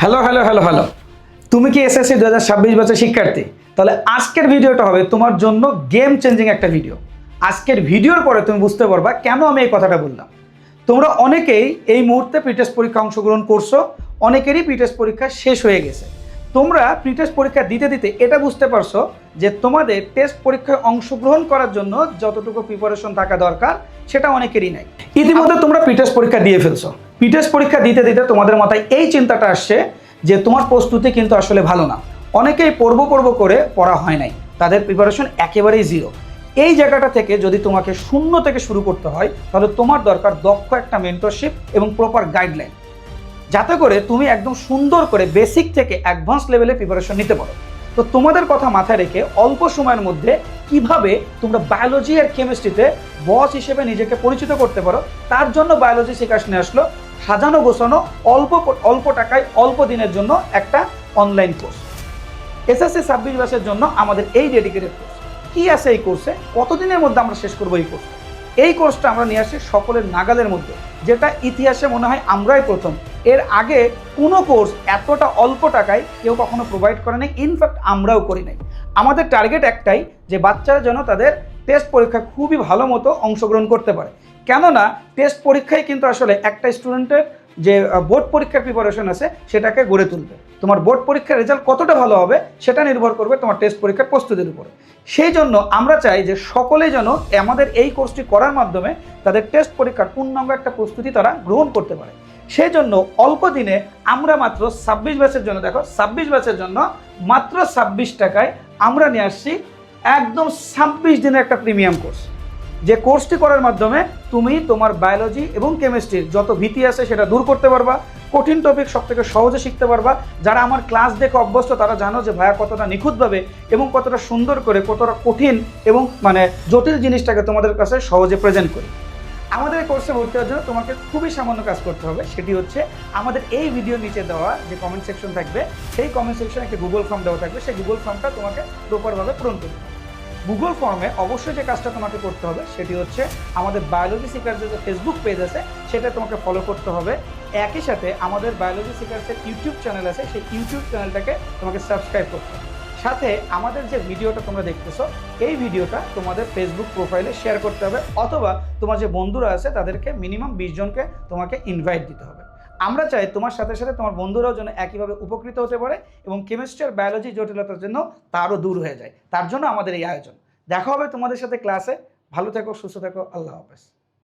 Hello hello hello hello তুমি কি SSC দু হাজার ছাব্বিশ বছর শিক্ষার্থী? তাহলে আজকের ভিডিওটা হবে তোমার জন্য গেম চেঞ্জিং একটা ভিডিও আজকের ভিডিওর পরে তুমি বুঝতে পারবা কেন আমি এই কথাটা বললাম। তোমরা অনেকেই এই মুহূর্তে পিটিএস পরীক্ষা অংশগ্রহণ করছ, অনেকেরই পিটিএস পরীক্ষা শেষ হয়ে গেছে। তোমরা প্রিটেস্ট পরীক্ষা দিতে দিতে এটা বুঝতে পারছ যে তোমাদের টেস্ট পরীক্ষায় অংশগ্রহণ করার জন্য যতটুকু প্রিপারেশন থাকা দরকার, সেটা অনেকেরই নাই। ইতিমধ্যে তোমরা প্রিটেস্ট পরীক্ষা দিয়ে ফেলছো। প্রিটেস্ট পরীক্ষা দিতে দিতে তোমাদের মাথায় এই চিন্তাটা আসছে যে তোমার প্রস্তুতি কিন্তু আসলে ভালো না। অনেকেই পর্ব পর্ব করে পড়া হয় নাই। তাদের প্রিপারেশন একেবারেই জিরো এই জায়গাটা থেকে যদি তোমাকে শূন্য থেকে শুরু করতে হয়, তাহলে তোমার দরকার দক্ষ একটা মেন্টরশিপ এবং প্রপার গাইডলাইন যাতে করে তুমি একদম সুন্দর করে বেসিক থেকে অ্যাডভান্স লেভেলে প্রিপারেশন নিতে পারো। তো তোমাদের কথা মাথায় রেখে অল্প সময়ের মধ্যে কীভাবে তোমরা বায়োলজি আর কেমিস্ট্রিতে বস হিসেবে নিজেকে পরিচিত করতে পারো, তার জন্য বায়োলজি শিকাশ নিয়ে আসলো সাজানো গোছানো, অল্প অল্প টাকায় অল্প দিনের জন্য একটা অনলাইন কোর্স এসএসসি ছাব্বিশ মাসের জন্য আমাদের এই ডেডিকেটেড কোর্স কী আছে এই কোর্সে কতদিনের মধ্যে আমরা শেষ করব এই কোর্স এই কোর্সটা আমরা নিয়ে আসি সকলের নাগালের মধ্যে, যেটা ইতিহাসে মনে হয় আমরাই প্রথম। এর আগে কোনো কোর্স এতটা অল্প টাকায় কেউ কখনো প্রোভাইড করে নাই ইনফ্যাক্ট আমরাও করি নাই। আমাদের টার্গেট একটাই যে বাচ্চারা যেন তাদের টেস্ট পরীক্ষা খুবই ভালো মতো অংশগ্রহণ করতে পারে। কেননা টেস্ট পরীক্ষায় কিন্তু আসলে একটা স্টুডেন্টের যে বোর্ড পরীক্ষার প্রিপারেশন আছে, সেটাকে গড়ে তুলবে। তোমার বোর্ড পরীক্ষার রেজাল্ট কতটা ভালো হবে, সেটা নির্ভর করবে তোমার টেস্ট পরীক্ষার প্রস্তুতির উপর। সেই জন্য আমরা চাই যে সকলে যেন আমাদের এই কোর্সটি করার মাধ্যমে তাদের টেস্ট পরীক্ষার পূর্ণাঙ্গ একটা প্রস্তুতি তারা গ্রহণ করতে পারে। সেই জন্য অল্প দিনে আমরা মাত্র ছাব্বিশ ব্যাচের জন্য, দেখো, ছাব্বিশ ব্যাচের জন্য মাত্র ছাব্বিশ টাকায় আমরা নিয়ে আসছি একদম ছাব্বিশ দিনের একটা প্রিমিয়াম কোর্স যে কোর্সটি করার মাধ্যমে তুমি তোমার বায়োলজি এবং কেমিস্ট্রির যত ভীতি আছে সেটা দূর করতে পারবা, কঠিন টপিক সব থেকে সহজে শিখতে পারবা। যারা আমার ক্লাস দেখে অভ্যস্ত, তারা জানো যে ভাইয়া কতটা নিখুঁতভাবে এবং কতটা সুন্দর করে, কতটা কঠিন এবং মানে জটিল জিনিসটাকে তোমাদের কাছে সহজে প্রেজেন্ট করি। আমাদের এই কোর্সে ভর্তি হওয়ার জন্য তোমাকে খুবই সামান্য কাজ করতে হবে। সেটি হচ্ছে আমাদের এই ভিডিও নিচে দেওয়া যে কমেন্ট সেকশন থাকবে, সেই কমেন্ট সেকশনে একটা গুগল ফর্ম দেওয়া থাকবে। সেই গুগল ফর্মটা তোমাকে প্রপারভাবে পূরণ করতে হবে। গুগল ফর্মে অবশ্যই যে কাজটা তোমাকে করতে হবে, সেটি হচ্ছে আমাদের বায়োলজি সিকার্সের যে ফেসবুক পেজ আছে, সেটা তোমাকে ফলো করতে হবে। একই সাথে আমাদের বায়োলজি সিকার্সের ইউটিউব চ্যানেল আছে, সেই ইউটিউব চ্যানেলটাকে তোমাকে সাবস্ক্রাইব করতে হবে। সাথে আমাদের যে ভিডিওটা তোমরা দেখতেছো, এই ভিডিওটা তোমাদের ফেসবুক প্রোফাইলে শেয়ার করতে হবে, অথবা তোমার যে বন্ধুরা আছে, তাদেরকে মিনিমাম বিশ জনকে তোমাকে ইনভাইট দিতে হবে। আমরা চাই তোমার সাথে সাথে তোমার বন্ধুরাও যেন একইভাবে উপকৃত হতে পারে এবং কেমিস্ট্রি আর বায়োলজি জটিলতার জন্য তারও দূর হয়ে যায়। তার জন্য আমাদের এই আয়োজন। দেখা হবে তোমাদের সাথে ক্লাসে ভালো থেকো, সুস্থ থেকো। আল্লাহ হাফেজ।